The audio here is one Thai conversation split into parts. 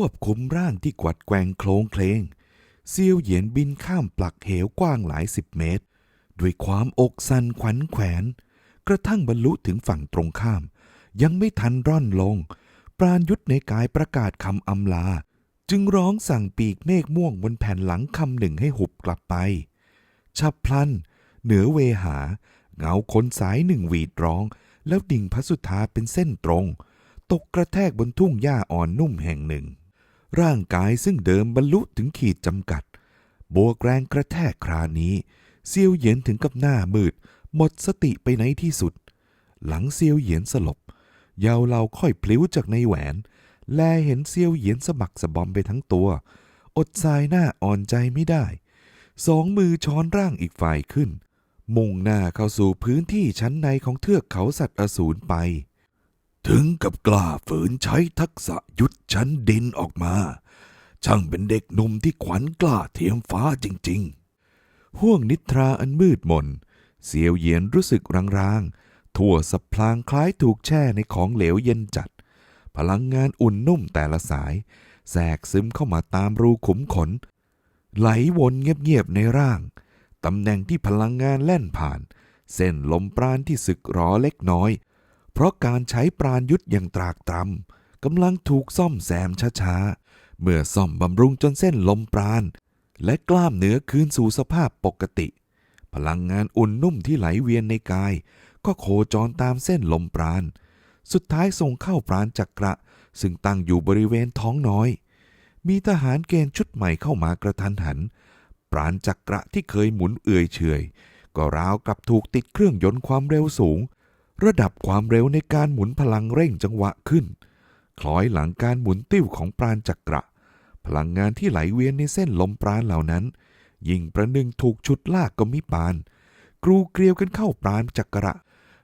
ควบคุมร่างที่กวัดแกว่งโคลงเคลงเซียวเหยียนบินข้ามปลักเหวกว้างหลายสิบเมตร ด้วยความอกสั่นขวัญแขวน กระทั่งบรรลุถึงฝั่งตรงข้าม ยังไม่ทันร่อนลง ปราณยุทธในกายประกาศคำอำลา จึงร้องสั่งปีกเมฆม่วงบนแผ่นหลังคำหนึ่งให้หุบกลับไป ฉับพลัน เหนือเวหา เงาคนสายหนึ่งหวีดร้อง แล้วดิ่งพระสุธาเป็นเส้นตรง ตกกระแทกบนทุ่งหญ้าอ่อนนุ่มแห่งหนึ่ง ร่างกายซึ่งเดิมบรรลุถึงขีดจำกัด บวกแรงกระแทกครานี้เซียวเหยียนถึงกับหน้ามืด หมดสติไปในที่สุด หลังเซียวเหยียนสลบ เยาวเราค่อยพลิ้วจากในแหวน แลเห็นเซียวเหยียนสะบักสะบอมไปทั้งตัว อดสายหน้าอ่อนใจไม่ได้ สองมือช้อนร่างอีกฝ่ายขึ้น มุ่งหน้าเข้าสู่พื้นที่ชั้นในของเทือกเขาสัตว์อสูรไป ถึงกับกล้าฝืนใช้ทักษะยุทธชั้นดินออกมา ช่างเป็นเด็กหนุ่มที่ขวัญกล้าเทียมฟ้าจริงๆ ห่วงนิทราอันมืดมน เสียวเยียนรู้สึกรางๆ ทั่วสะพลางคล้ายถูกแช่ในของเหลวเย็นจัด พลังงานอุ่นนุ่มแต่ละสายแทรกซึมเข้ามาตามรูขุมขน ไหลวนเงียบๆในร่าง ตำแหน่งที่พลังงานแล่นผ่าน เส้นลมปราณที่สึกหรอเล็กน้อย เพราะการใช้ปราณยุทธอย่างตรากตรำกำลังถูกซ่อมแซมช้าๆ เมื่อซ่อมบำรุงจนเส้นลมปราณและกล้ามเนื้อคืนสู่สภาพปกติ พลังงานอุ่นนุ่มที่ไหลเวียนในกาย ก็โคจรตามเส้นลมปราณสุดท้ายส่งเข้าปราณจักระ ซึ่งตั้งอยู่บริเวณท้องน้อย มีทหารเกณฑ์ชุดใหม่เข้ามากระทันหัน ปราณจักระที่เคยหมุนเอื่อยเฉยก็ราวกับถูกติดเครื่องยนต์ความเร็วสูง ระดับความเร็วในการหมุนพลังเร่งจังหวะขึ้น คล้อยหลังการหมุนติ้วของปราณจักระ พลังงานที่ไหลเวียนในเส้นลมปราณเหล่านั้น ยิ่งประหนึ่งถูกชุดลากก็มิปาน กรูเกลียวกันเข้าปราณจักระ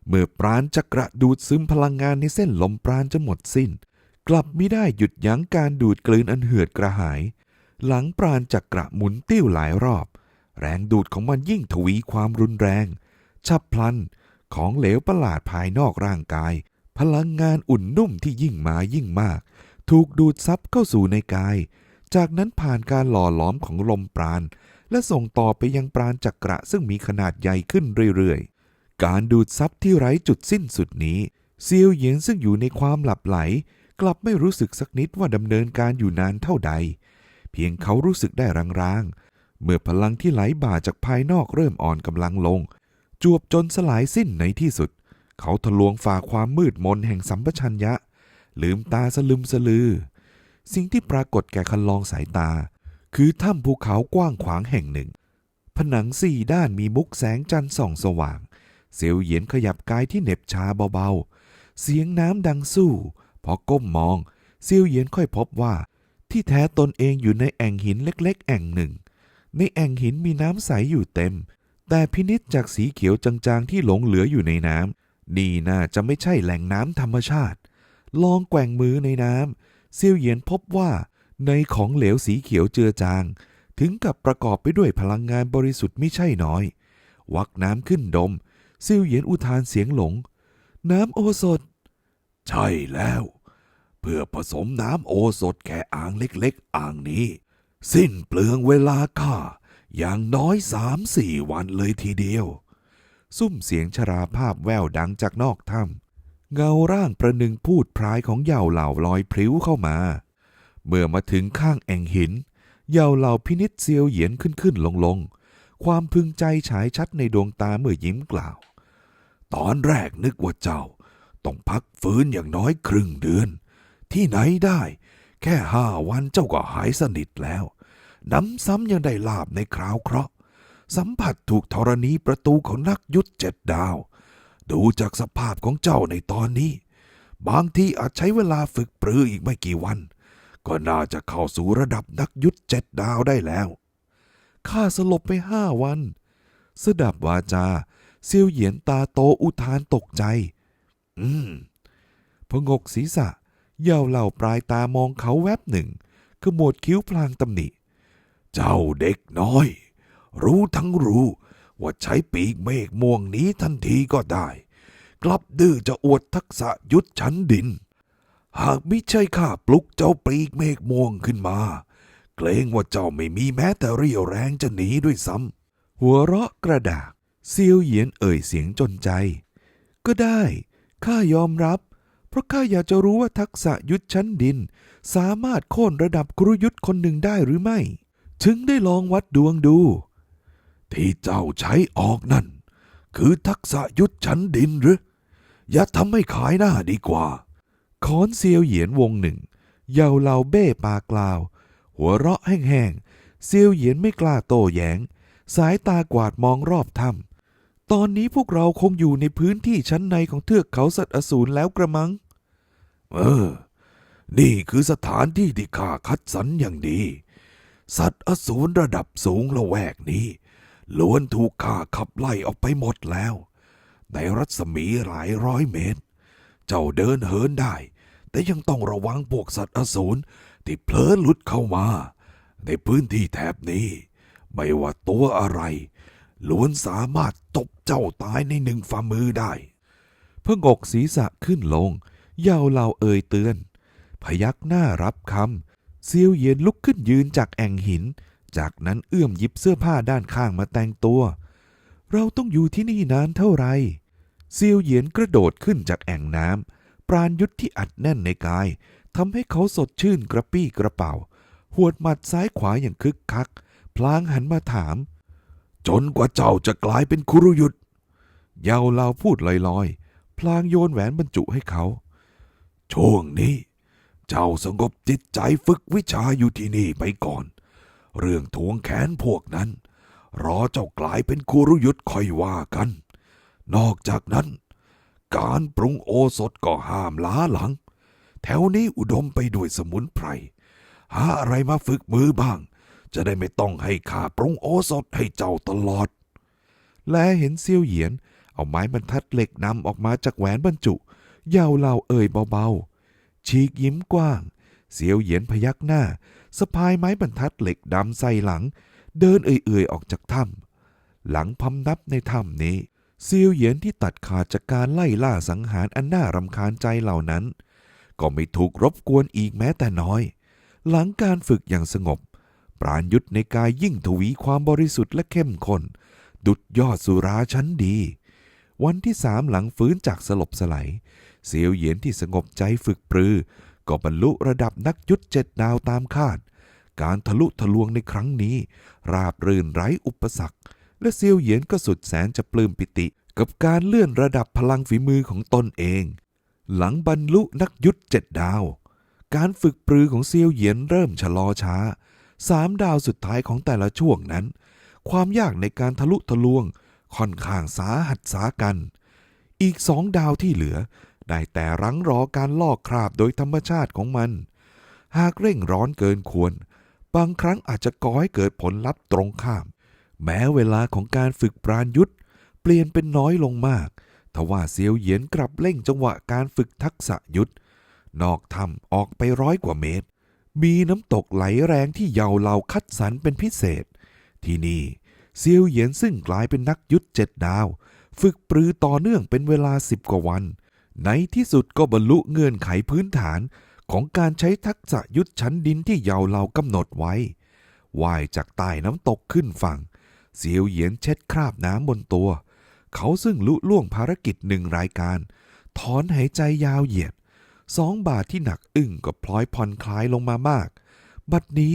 เมื่อปราณจักระดูดซึมพลังงานในเส้นลมปราณจนหมดสิ้น กลับไม่ได้หยุดยั้งการดูดกลืนอันเหือดกระหาย หลังปราณจักระหมุนติ้วหลายรอบ แรงดูดของมันยิ่งทวีความรุนแรง ฉับพลัน ของเหลวประหลาดภายนอกร่างกาย พลังงานอุ่นนุ่มที่ยิ่งมายิ่งมาก ถูกดูดซับเข้าสู่ในกาย จากนั้นผ่านการหล่อหลอมของลมปราณ และส่งต่อไปยังปราณจักระซึ่งมีขนาดใหญ่ขึ้นเรื่อยๆ การดูดซับที่ไร้จุดสิ้นสุดนี้เซียวเหยียนซึ่งอยู่ในความหลับไหล กลับไม่รู้สึกสักนิดว่าดำเนินการอยู่นานเท่าใด เพียงเขารู้สึกได้รางๆเมื่อพลังที่ไหลบ่าจากภายนอกเริ่มอ่อนกำลังลง จวบจนสลายสิ้นในที่สุด เขาทะลวงฝ่าความมืดมนแห่งสัมปชัญญะ ลืมตาสลึมสลือ สิ่งที่ปรากฏแก่คันลองสายตา คือถ้ำภูเขากว้างขวางแห่งหนึ่ง ผนังสี่ด้านมีมุกแสงจันทร์ส่องสว่างเสียวเหยียนขยับกายที่เหน็บชาเบาๆ เสียงน้ำดังสู้ พอก้มมอง เซียวเหยียนค่อยพบว่าที่แท้ตนเองอยู่ในแอ่งหินเล็ก ๆ แอ่งหนึ่ง ในแอ่งหินมีน้ำใสอยู่เต็ม แต่พินิษจากสีเขียวจางๆที่หลงเหลืออยู่ในน้ำนี่น่าจะไม่ใช่แหล่งน้ำธรรมชาติ ลองแกว่งมือในน้ำเซียวเหยียนพบว่า ในของเหลวสีเขียวเจือจาง ถึงกับประกอบไปด้วยพลังงานบริสุทธิ์ไม่ใช่น้อย วักน้ำขึ้นดมเซียวเหยียนอุทานเสียงหลง น้ำโอสถ ใช่แล้ว เพื่อผสมน้ำโอสถแค่อ่างเล็กๆ อ่างนี้ สิ้นเปลืองเวลาข้า อย่างน้อยสามสี่วันเลยทีเดียว ซุ้มเสียงชราภาพแววดังจากนอกถ้ำเงาร่างประหนึ่งพูดพรายของเหย่าเหล่าลอยพลิ้วเข้ามา เมื่อมาถึงข้างแอ่งหินเหย่าเหล่าพินิษเซียวเหยียนขึ้นขึ้นลงลงความพึงใจฉายชัดในดวงตาเมื่อยิ้มกล่าว ตอนแรกนึกว่าเจ้า ต้องพักฟื้นอย่างน้อยครึ่งเดือน ที่ไหนได้ แค่ห้าวันเจ้าก็หายสนิทแล้ว น้ำซ้ำยังได้ลาบในคราวเคราะห์สัมผัสถูกธรณีประตูของนักยุทธเจ็ดดาว ดูจากสภาพของเจ้าในตอนนี้ บางทีอาจใช้เวลาฝึกปรืออีกไม่กี่วัน ก็น่าจะเข้าสู่ระดับนักยุทธเจ็ดดาวได้แล้วข้าสลบไปห้าวัน สดับวาจาเซียวเหยียนตาโตอุทานตกใจ อืมพงกศีรษะเหย่าเหล่าปลายตามองเขาแวบหนึ่งขมวดคิ้วพลางตำหนิ เจ้าเด็กน้อย รู้ทั้งรู้ว่าใช้ปีกเมฆม่วงนี้ทันทีก็ได้ กลับดื้อจะอวดทักษะยุทธชั้นดิน หากมิใช่ข้าปลุกเจ้าปีกเมฆม่วงขึ้นมา เกรงว่าเจ้าไม่มีแม้แต่เรี่ยวแรงจะหนีด้วยซ้ำหัวเราะกระดากเซียวเหยียนเอ่ยเสียงจนใจ ก็ได้ ข้ายอมรับ เพราะข้าอยากจะรู้ว่าทักษะยุทธชั้นดิน สามารถโค่นระดับครุยุทธคนหนึ่งได้หรือไม่ ถึงได้ลองวัดดวงดู ที่เจ้าใช้ออกนั่น คือทักษะยุทธชั้นดินหรือ อย่าทำให้ขายหน้าดีกว่าคอนเซียวเหยียนวงหนึ่ง เยาเหลาเบ้ปากกล่าว หัวเราะแห้งๆเซียวเหยียนไม่กล้าโต้แยง้ง สายตากวาดมองรอบถ้ำตอนนี้พวกเราคงอยู่ในพื้นที่ชั้นในของเทือกเขาสัตว์อสูรแล้วกระมัง เออ นี่คือสถานที่ที่ข้าคัดสรรอย่างดี สัตว์อสูรระดับสูงละแวกนี้ล้วนถูกข้าขับไล่ออกไปหมดแล้ว ในรัศมีหลายร้อยเมตร เจ้าเดินเหินได้ แต่ยังต้องระวังพวกสัตว์อสูรที่เผลอหลุดเข้ามา ในพื้นที่แถบนี้ ไม่ว่าตัวอะไร ล้วนสามารถตบเจ้าตายในหนึ่งฝ่ามือได้เพิ่งอกศีรษะขึ้นลง เยาวเหล่าเอ่ยเตือน พยักหน้ารับคำ เซียวเหยียนลุกขึ้นยืนจากแอ่งหิน จากนั้นเอื้อมหยิบเสื้อผ้าด้านข้างมาแต่งตัว เราต้องอยู่ที่นี่นานเท่าไหร่เซียวเหยียนกระโดดขึ้นจากแอ่งน้ำปราณยุทธที่อัดแน่นในกายทำให้เขาสดชื่นกระปี้กระเป๋า หวดหมัดซ้ายขวาอย่างคึกคัก พลางหันมาถาม จนกว่าเจ้าจะกลายเป็นคุรุยุทธเยาวเลาพูดลอยๆ พลางโยนแหวนบรรจุให้เขา ช่วงนี้ เจ้าสงบจิตใจฝึกวิชาอยู่ที่นี่ไปก่อน เรื่องทวงแขนพวกนั้น รอเจ้ากลายเป็นคุรุยุทธค่อยว่ากัน นอกจากนั้น การปรุงโอสถก็ห้ามล้าหลัง แถวนี้อุดมไปด้วยสมุนไพร หาอะไรมาฝึกมือบ้าง จะได้ไม่ต้องให้ข้าปรุงโอสถให้เจ้าตลอด และเห็นเซียวเหยียนเอาไม้บรรทัดเหล็กนำออกมาจากแหวนบรรจุเยาวเหล่าเอ่ยเบาๆ ฉีกยิ้มกว้างเซียวเหยียนพยักหน้าสะพายไม้บรรทัดเหล็กดำใส่หลัง เดินเอื่อยๆออกจากถ้ำหลังพำนับในถ้ำนี้ เซียวเหยียนที่ตัดขาดจากการไล่ล่าสังหารอันน่ารำคาญใจเหล่านั้น ก็ไม่ถูกรบกวนอีกแม้แต่น้อย หลังการฝึกอย่างสงบ ปราณยุทธในกายยิ่งทวีความบริสุทธิ์และเข้มข้นดุดยอดสุราชั้นดี วันที่สามหลังฟื้นจากสลบสไลด์ เสียวเหยียนที่สงบใจฝึกปรือ ก็บรรลุระดับนักยุทธเจ็ดดาวตามคาด การทะลุทะลวงในครั้งนี้ ราบรื่นไร้อุปสรรค และเซียวเหยียนก็สุดแสนจะปลื้มปิติ กับการเลื่อนระดับพลังฝีมือของตนเอง หลังบรรลุนักยุทธเจ็ดดาว การฝึกปรือของเซียวเหยียนเริ่มชะลอช้าสามดาวสุดท้ายของแต่ละช่วงนั้น ความยากในการทะลุทะลวงค่อนข้างสาหัสสากัน อีกสองดาวที่เหลือ ได้แต่รังรอการลอกคราบโดยธรรมชาติของมัน หากเร่งร้อนเกินควร บางครั้งอาจจะก่อให้เกิดผลลัพธ์ตรงข้าม แม้เวลาของการฝึกปราณยุทธเปลี่ยนเป็นน้อยลงมาก ทว่าเซียวเหยียนกลับเร่งจังหวะการฝึกทักษะยุทธนอกถ้ำออกไปร้อยกว่าเมตร มีน้ำตกไหลแรงที่เยาเหลาคัดสรรเป็นพิเศษ ที่นี่เซียวเหยียนซึ่งกลายเป็นนักยุทธเจ็ดดาว ฝึกปรือต่อเนื่องเป็นเวลาสิบกว่าวัน ในที่สุดก็บรรลุเงื่อนไขพื้นฐานของการใช้ทักษะยุทธชั้นดินที่เยาวเหลากำหนดไว้ว่ายจากใต้น้ำตกขึ้นฝั่ง เสียวเหยียนเช็ดคราบน้ำบนตัว เขาซึ่งลุล่วงภารกิจหนึ่งรายการ ถอนหายใจยาวเหยียด สองบาทที่หนักอึ้งก็พลอยผ่อนคลายลงมามาก บัดนี้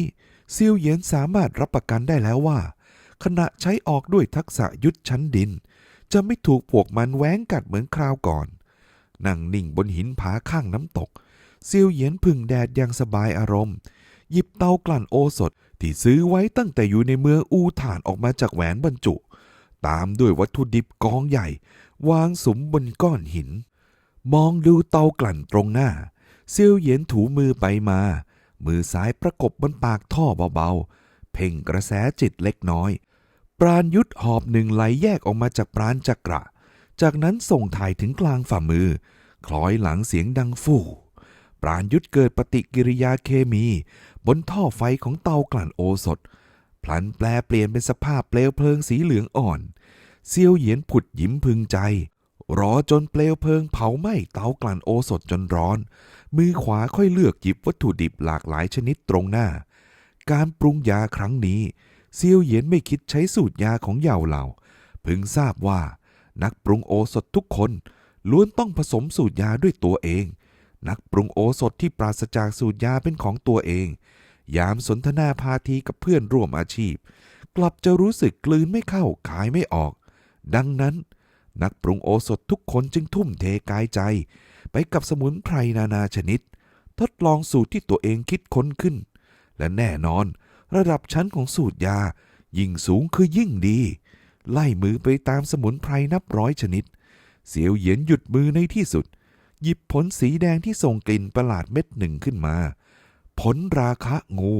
เซียวเหยียนสามารถรับประกันได้แล้วว่า ขณะใช้ออกด้วยทักษะยุทธชั้นดิน จะไม่ถูกพวกมันแหวงกัดเหมือนคราวก่อน นั่งนิ่งบนหินผาข้างน้ำตก เซียวเหยียนพึ่งแดดอย่างสบายอารมณ์ หยิบเตากลั่นโอสถที่ซื้อไว้ตั้งแต่อยู่ในเมืองอูฐานออกมาจากแหวนบรรจุ ตามด้วยวัตถุดิบกองใหญ่ วางสมบนก้อนหิน มองดูเตากลั่นตรงหน้า เซียวเหยียนถูมือไปมา มือซ้ายประกบบนปากท่อเบาๆ เพ่งกระแสจิตเล็กน้อย ปราณยุทธหอบหนึ่งไหลแยกออกมาจากปราณจักระ จากนั้นส่งถ่ายถึงกลางฝ่ามือ คล้อยหลังเสียงดังฟู่ปราณยุทธเกิดปฏิกิริยาเคมี บนท่อไฟของเตากลั่นโอสถ พลันแปลเปลี่ยนเป็นสภาพเปลวเพลิงสีเหลืองอ่อน เซียวเหยียนผุดยิ้มพึงใจ รอจนเปลวเพลิงเผาไหม้เตากลั่นโอสถจนร้อน มือขวาค่อยเลือกหยิบวัตถุดิบหลากหลายชนิดตรงหน้า การปรุงยาครั้งนี้ เซียวเหยียนไม่คิดใช้สูตรยาของเหยาเหล่า พึงทราบว่า นักปรุงโอสถทุกคนล้วนต้องผสมสูตรยาด้วยตัวเอง นักปรุงโอสถที่ปราศจากสูตรยาเป็นของตัวเอง ยามสนทนาพาทีกับเพื่อนร่วมอาชีพ กลับจะรู้สึกกลืนไม่เข้าขายไม่ออก ดังนั้น นักปรุงโอสถทุกคนจึงทุ่มเทกายใจ ไปกับสมุนไพรนานาชนิด ทดลองสูตรที่ตัวเองคิดค้นขึ้น และแน่นอน ระดับชั้นของสูตรยา ยิ่งสูงคือยิ่งดี ไล่มือไปตามสมุนไพรนับร้อยชนิด เสียวเหยียนหยุดมือในที่สุด หยิบผลสีแดงที่ส่งกลิ่นประหลาดเม็ดหนึ่งขึ้นมา ผลราคะงู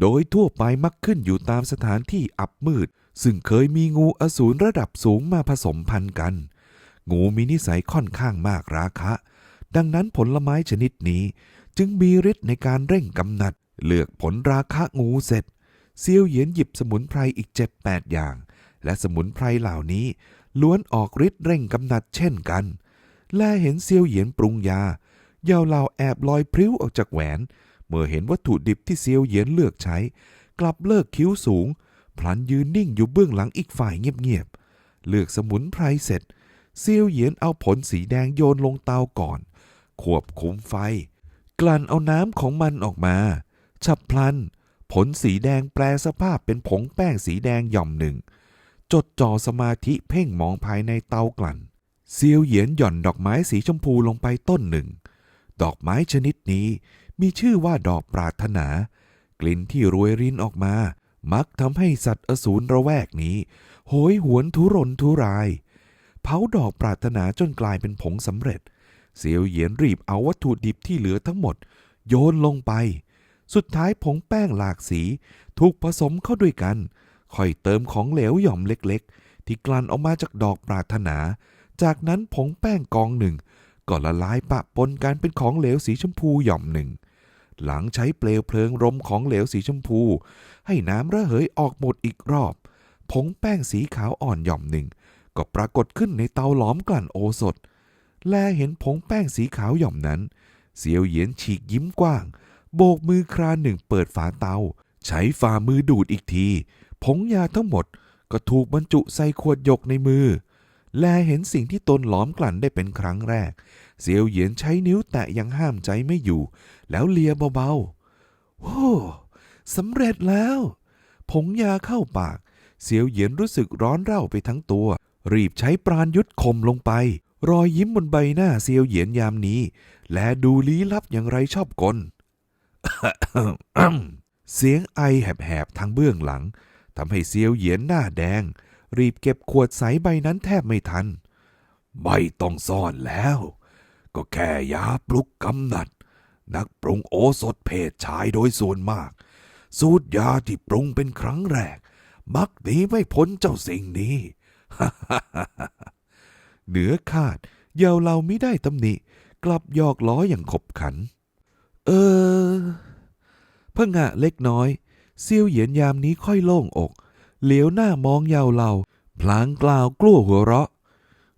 โดยทั่วไปมักขึ้นอยู่ตามสถานที่อับมืด ซึ่งเคยมีงูอสูรระดับสูงมาผสมพันธุ์กัน งูมีนิสัยค่อนข้างมากราคะ ดังนั้นผลไม้ชนิดนี้ จึงมีฤทธิ์ในการเร่งกำนัด เลือกผลราคะงูเสร็จเซียวเหยียนหยิบสมุนไพรอีกเจ็ดแปดอย่าง และสมุนไพรเหล่านี้ ล้วนออกฤทธิ์เร่งกำนัดเช่นกัน และเห็นเซียวเหยียนปรุงยา เยาวเหล่าแอบลอยพริ้วออกจากแหวน เมื่อเห็นวัตถุดิบที่เซียวเหยียนเลือกใช้ กลับเลิกคิ้วสูง พลันยืนนิ่งอยู่เบื้องหลังอีกฝ่ายเงียบๆ เลือกสมุนไพรเสร็จ เซียวเหยียนเอาผลสีแดงโยนลงเตาก่อน ควบคุมไฟ กลั่นเอาน้ำของมันออกมา ฉับพลันผลสีแดงแปลสภาพเป็นผงแป้งสีแดงหย่อมหนึ่ง จดจ่อสมาธิเพ่งมองภายในเตากลั่น เซียวเหยียนหย่อนดอกไม้สีชมพูลงไปต้นหนึ่ง ดอกไม้ชนิดนี้มีชื่อว่าดอกปรารถนา กลิ่นที่รวยรินออกมา มักทำให้สัตว์อสูรระแวกนี้ โหยหวนทุรนทุราย เผาดอกปรารถนาจนกลายเป็นผงสำเร็จ เซียวเหยียนรีบเอาวัตถุดิบที่เหลือทั้งหมด โยนลงไป สุดท้ายผงแป้งหลากสีถูกผสมเข้าด้วยกัน ค่อยเติมของเหลวหย่อมเล็กๆ ที่กลั่นออกมาจากดอกปรารถนา จากนั้นผงแป้งกองหนึ่งก็ละลายปะปนกันเป็นของเหลวสีชมพูหย่อมหนึ่ง หลังใช้เปลวเพลิงรมของเหลวสีชมพู ให้น้ำระเหยออกหมดอีกรอบ ผงแป้งสีขาวอ่อนหย่อมหนึ่ง ก็ปรากฏขึ้นในเตาหลอมกลั่นโอสถ แลเห็นผงแป้งสีขาวหย่อมนั้น เสียวเหยียนฉีกยิ้มกว้าง โบกมือครานหนึ่งเปิดฝาเตา ใช้ฝ่ามือดูดอีกที ผงยาทั้งหมดก็ถูกบรรจุใส่ขวดหยกในมือ แลเห็นสิ่งที่ตนหลอมกลั่นได้เป็นครั้งแรก เสียวเหยียนใช้นิ้วแตะยังห้ามใจไม่อยู่ แล้วเลียเบาๆโอ้สำเร็จแล้ว ผงยาเข้าปาก เสียวเหยียนรู้สึกร้อนเร่าไปทั้งตัว รีบใช้ปราณยุทธคมลงไป รอยยิ้มบนใบหน้าเซียวเหยียนยามนี้ และดูลี้ลับอย่างไรชอบกลเสียงไอแหบๆทางเบื้องหลัง ทำให้เซียวเหยียนหน้าแดง รีบเก็บขวดใสใบนั้นแทบไม่ทัน ไม่ต้องซ่อนแล้ว ก็แค่ยาปลุกกำนัด นักปรุงโอสถเพศชายโดยส่วนมาก สูตรยาที่ปรุงเป็นครั้งแรก มักหนีไม่พ้นเจ้าสิ่งนี้ เหนือคาดเยาวเราไม่ได้ตำหนิ กลับหยอกล้ออย่างขบขัน เออพะงะเล็กน้อย เซียวเหยียนยามนี้ค่อยโล่งอก เหลียวหน้ามองเยาวเราพลางกล่าวกลัวหัวเราะ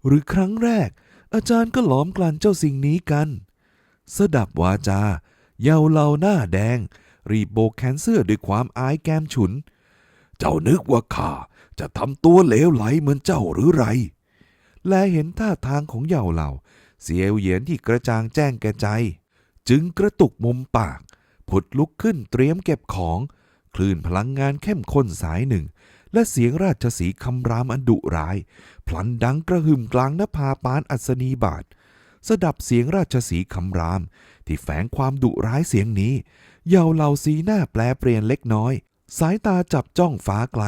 หรือครั้งแรก อาจารย์ก็หลอมกลั่นเจ้าสิ่งนี้กัน สดับวาจาเยาวเราหน้าแดง รีบโบกแขนเสื้อด้วยความอายแกมฉุน เจ้านึกว่าข้าจะทำตัวเหลวไหลเหมือนเจ้าหรือไร และเห็นท่าทางของเย่าเหล่า เสียวเหยียนที่กระจ่างแจ้งแก่ใจ จึงกระตุกมุมปาก ผุดลุกขึ้นเตรียมเก็บของ คลื่นพลังงานเข้มข้นสายหนึ่ง และเสียงราชสีคำรามอันดุร้าย พลันดังกระหึ่มกลางนภาปานอัศนีบาทสดับเสียงราชสีคำราม ที่แฝงความดุร้ายเสียงนี้ เย่าเหล่าสีหน้าแปลเปลี่ยนเล็กน้อย สายตาจับจ้องฟ้าไกล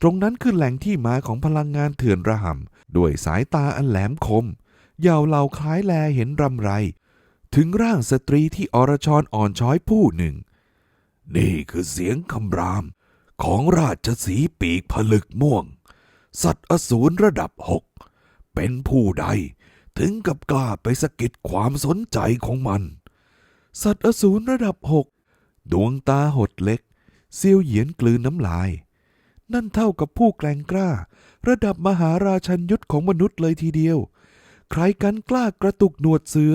ตรงนั้นคือแหล่งที่มาของพลังงานเถื่อนระห่ำด้วยสายตาอันแหลมคม เย่าเหล่าคล้ายแลเห็นรำไร ถึงร่างสตรีที่อรชรอ่อนช้อยผู้หนึ่ง นี่คือเสียงคำรามของราชสีปีกผลึกม่วง สัตว์อสูรระดับหก เป็นผู้ใดถึงกับกล้าไปสะกิดความสนใจของมัน สัตว์อสูรระดับหก ดวงตาหดเล็ก เซียวเหยียนกลืนน้ำลาย นั่นเท่ากับผู้แกร่งกล้า ระดับมหาราชันยุทธของมนุษย์เลยทีเดียว ใครกันกล้ากระตุกหนวดเสือ